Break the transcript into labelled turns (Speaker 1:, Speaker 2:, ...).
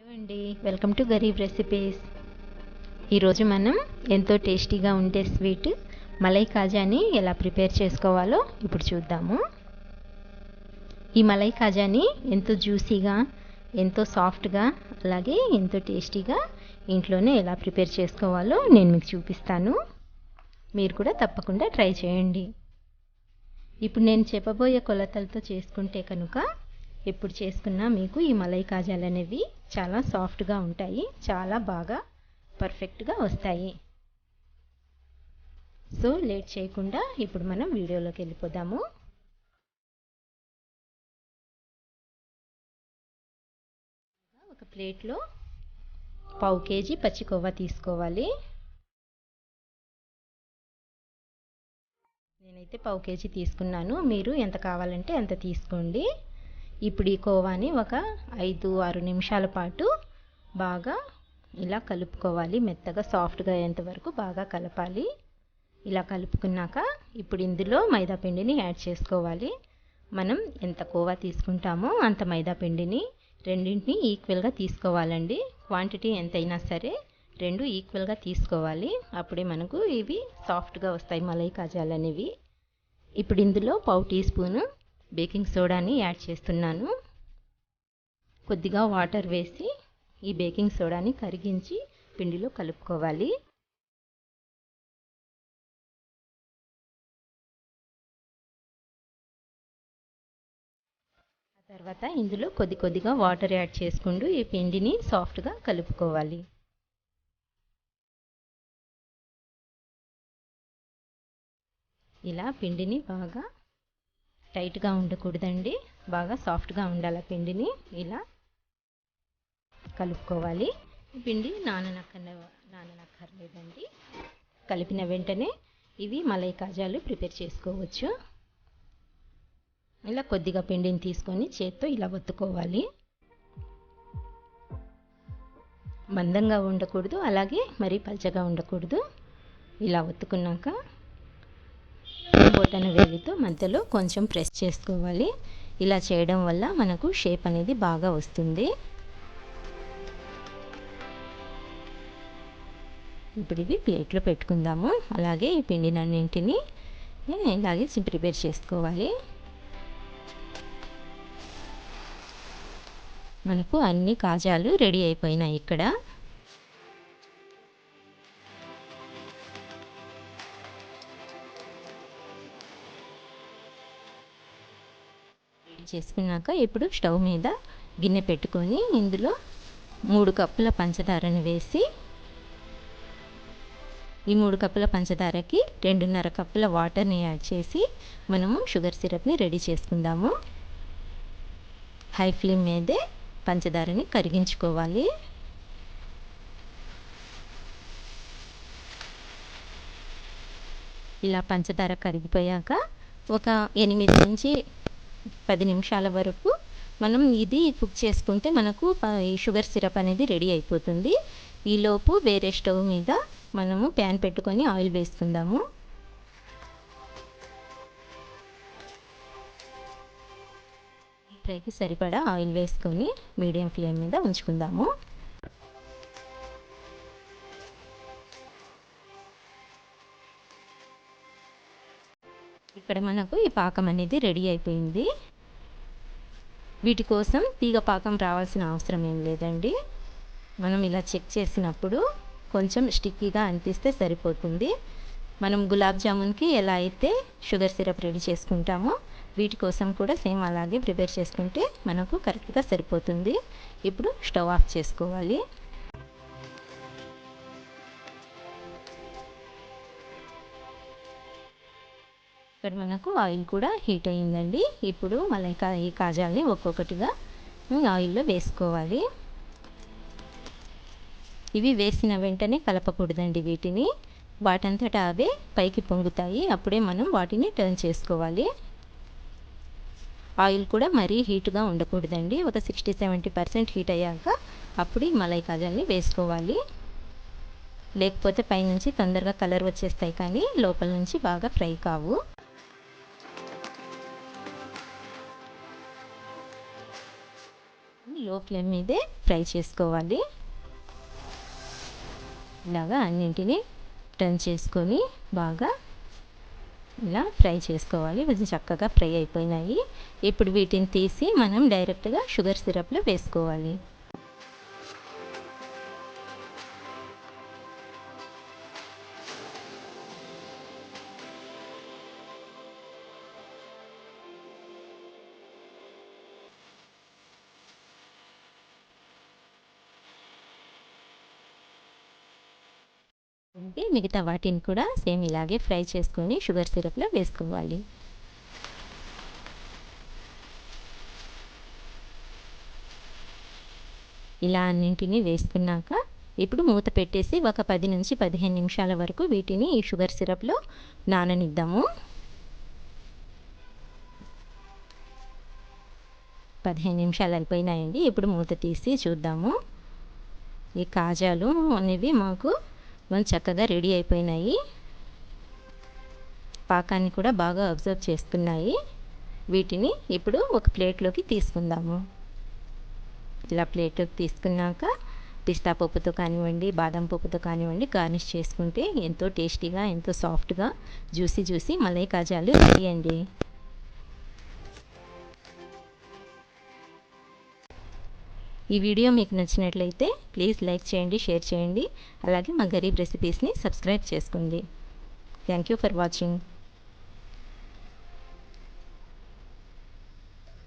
Speaker 1: Hello అండి. Welcome to Garib recipes ఈరోజు మనం ఎంతో టేస్టీగా ఉండే స్వీట్ మలై కాజాని ఎలా ప్రిపేర్ చేసుకోవాలో ఇప్పుడు చూద్దాము. ఈ మలై కాజాని ఎంతో జ్యూసీగా ఎంతో సాఫ్ట్గా అలాగే ఎంతో టేస్టీగా ఇంట్లోనే ఎలా ప్రిపేర్ చేసుకోవాలో నేను మీకు చూపిస్తాను. మీరు కూడా తప్పకుండా ట్రై చేయండి. ఇప్పుడు నేను చెప్పబోయే కొలతలతో చేసుకుంటే కనుక ఎప్పుడు చేసుకున్నా మీకు ఈ మలై కాజాలు అనేవి చాలా సాఫ్ట్గా ఉంటాయి చాలా బాగా పర్ఫెక్ట్గా వస్తాయి. సో లేట్ చేయకుండా ఇప్పుడు మనం వీడియోలోకి వెళ్ళిపోదాము. ఒక ప్లేట్లో పావు కేజీ పచ్చికోవా తీసుకోవాలి. నేనైతే పావు కేజీ తీసుకున్నాను. మీరు ఎంత కావాలంటే అంత తీసుకోండి. ఇప్పుడు ఈ కోవాని ఒక ఐదు ఆరు నిమిషాల పాటు బాగా ఇలా కలుపుకోవాలి. మెత్తగా సాఫ్ట్గా అయ్యేంత వరకు బాగా కలపాలి. ఇలా కలుపుకున్నాక ఇప్పుడు ఇందులో మైదాపిండిని యాడ్ చేసుకోవాలి. మనం ఎంత కోవా తీసుకుంటామో అంత మైదాపిండిని రెండింటిని ఈక్వల్గా తీసుకోవాలండి. క్వాంటిటీ ఎంతైనా సరే రెండు ఈక్వల్గా తీసుకోవాలి. అప్పుడే మనకు ఇవి సాఫ్ట్గా వస్తాయి. మలై కాజాలు అనేవి ఇప్పుడు ఇందులో పావు టీ స్పూను బేకింగ్ సోడాని యాడ్ చేస్తున్నాను. కొద్దిగా వాటర్ వేసి ఈ బేకింగ్ సోడాని కరిగించి పిండిలో కలుపుకోవాలి. ఆ తర్వాత ఇందులో కొద్ది కొద్దిగా వాటర్ యాడ్ చేసుకుంటూ ఈ పిండిని సాఫ్ట్గా కలుపుకోవాలి. ఇలా పిండిని బాగా టైట్గా ఉండకూడదండి. బాగా సాఫ్ట్గా ఉండాలి పిండిని. ఇలా కలుపుకోవాలి. పిండి నాననక్కర నాననక్కర్లేదండి. కలిపిన వెంటనే ఇవి మలై కాజాలు ప్రిపేర్ చేసుకోవచ్చు. ఇలా కొద్దిగా పిండిని తీసుకొని చేత్తో ఇలా ఒత్తుకోవాలి. మందంగా ఉండకూడదు. అలాగే మరీ పల్చగా ఉండకూడదు. ఇలా ఒత్తుకున్నాక బొటన వేలితో మధ్యలో కొంచెం ప్రెస్ చేసుకోవాలి. ఇలా చేయడం వల్ల మనకు షేప్ అనేది బాగా వస్తుంది. ఇప్పుడు ఇది ప్లేట్లో పెట్టుకుందాము. అలాగే ఈ పిండినన్నింటిని ఇలాగే ప్రిపేర్ చేసుకోవాలి. మనకు అన్ని కాజాలు రెడీ అయిపోయినాయి ఇక్కడ. చేసుకున్నాక ఇప్పుడు స్టవ్ మీద గిన్నె పెట్టుకొని ఇందులో మూడు కప్పుల పంచదారను వేసి ఈ మూడు కప్పుల పంచదారకి రెండున్నర కప్పుల వాటర్ని యాడ్ చేసి మనము షుగర్ సిరప్ని రెడీ చేసుకుందాము. హై ఫ్లేమ్ మీదే పంచదారని కరిగించుకోవాలి. ఇలా పంచదార కరిగిపోయాక ఒక ఎనిమిది నుంచి పది నిమిషాల వరకు మనం ఇది కుక్ చేసుకుంటే మనకు ఈ షుగర్ సిరప్ అనేది రెడీ అయిపోతుంది. ఈలోపు వేరే స్టవ్ మీద మనము ప్యాన్ పెట్టుకొని ఆయిల్ వేసుకుందాము. ఫ్రైకి సరిపడా ఆయిల్ వేసుకొని మీడియం ఫ్లేమ్ మీద ఉంచుకుందాము. ఇక్కడ మనకు ఈ పాకం అనేది రెడీ అయిపోయింది. వీటి కోసం తీగ పాకం రావాల్సిన అవసరం ఏం లేదండి. మనం ఇలా చెక్ చేసినప్పుడు కొంచెం స్టిక్కీగా అనిపిస్తే సరిపోతుంది. మనం గులాబ్ జామున్కి ఎలా అయితే షుగర్ సిరప్ రెడీ చేసుకుంటామో వీటి కోసం కూడా సేమ్ అలాగే ప్రిపేర్ చేసుకుంటే మనకు కరెక్ట్గా సరిపోతుంది. ఇప్పుడు స్టవ్ ఆఫ్ చేసుకోవాలి. ఇక్కడ మనకు ఆయిల్ కూడా హీట్ అయ్యిందండి. ఇప్పుడు మళ్ళీ ఈ కాజాల్ని ఒక్కొక్కటిగా ఆయిల్లో వేసుకోవాలి. ఇవి వేసిన వెంటనే కలపకూడదండి వీటిని. వాటంతటా అవే పైకి పొంగుతాయి. అప్పుడే మనం వాటిని టర్న్ చేసుకోవాలి. ఆయిల్ కూడా మరీ హీట్గా ఉండకూడదండి. ఒక సిక్స్టీ సెవెంటీ పర్సెంట్ హీట్ అయ్యాక అప్పుడు ఈ మలై కాజాల్ని వేసుకోవాలి. లేకపోతే పైనుంచి తొందరగా కలర్ వచ్చేస్తాయి కానీ లోపల నుంచి బాగా ఫ్రై కావు. ఫ్లేమ్ మీదే ఫ్రై చేసుకోవాలి. ఇలాగా అన్నింటినీ టర్న్ చేసుకొని బాగా ఇలా ఫ్రై చేసుకోవాలి. కొంచెం చక్కగా ఫ్రై అయిపోయినాయి. ఇప్పుడు వీటిని తీసి మనం డైరెక్ట్గా షుగర్ సిరప్లో వేసుకోవాలి. అంటే మిగతా వాటిని కూడా సేమ్ ఇలాగే ఫ్రై చేసుకొని షుగర్ సిరప్లో వేసుకోవాలి. ఇలా అన్నింటినీ వేసుకున్నాక ఇప్పుడు మూత పెట్టేసి ఒక పది నుంచి పదిహేను నిమిషాల వరకు వీటిని ఈ షుగర్ సిరప్లో నాననిద్దాము. పదిహేను నిమిషాలు అయిపోయినాయండి. ఇప్పుడు మూత తీసి చూద్దాము. ఈ కాజాలు అనేవి మాకు చక్కగా రెడీ అయిపోయినాయి. పాకాన్ని కూడా బాగా అబ్జర్వ్ చేస్తున్నాయి. వీటిని ఇప్పుడు ఒక ప్లేట్లోకి తీసుకుందాము. ఇలా ప్లేట్లోకి తీసుకున్నాక పిస్తా పప్పుతో కానివ్వండి బాదం పప్పుతో కానివ్వండి గార్నిష్ చేసుకుంటే ఎంతో టేస్టీగా ఎంతో సాఫ్ట్గా జ్యూసీ జ్యూసీ మలై కాజాలు రెడీ అండి. ఈ వీడియో మీకు నచ్చినట్లయితే ప్లీజ్ లైక్ చేయండి షేర్ చేయండి. అలాగే మా గరీబ్ రెసిపీస్ని సబ్స్క్రైబ్ చేసుకోండి. Thank you for watching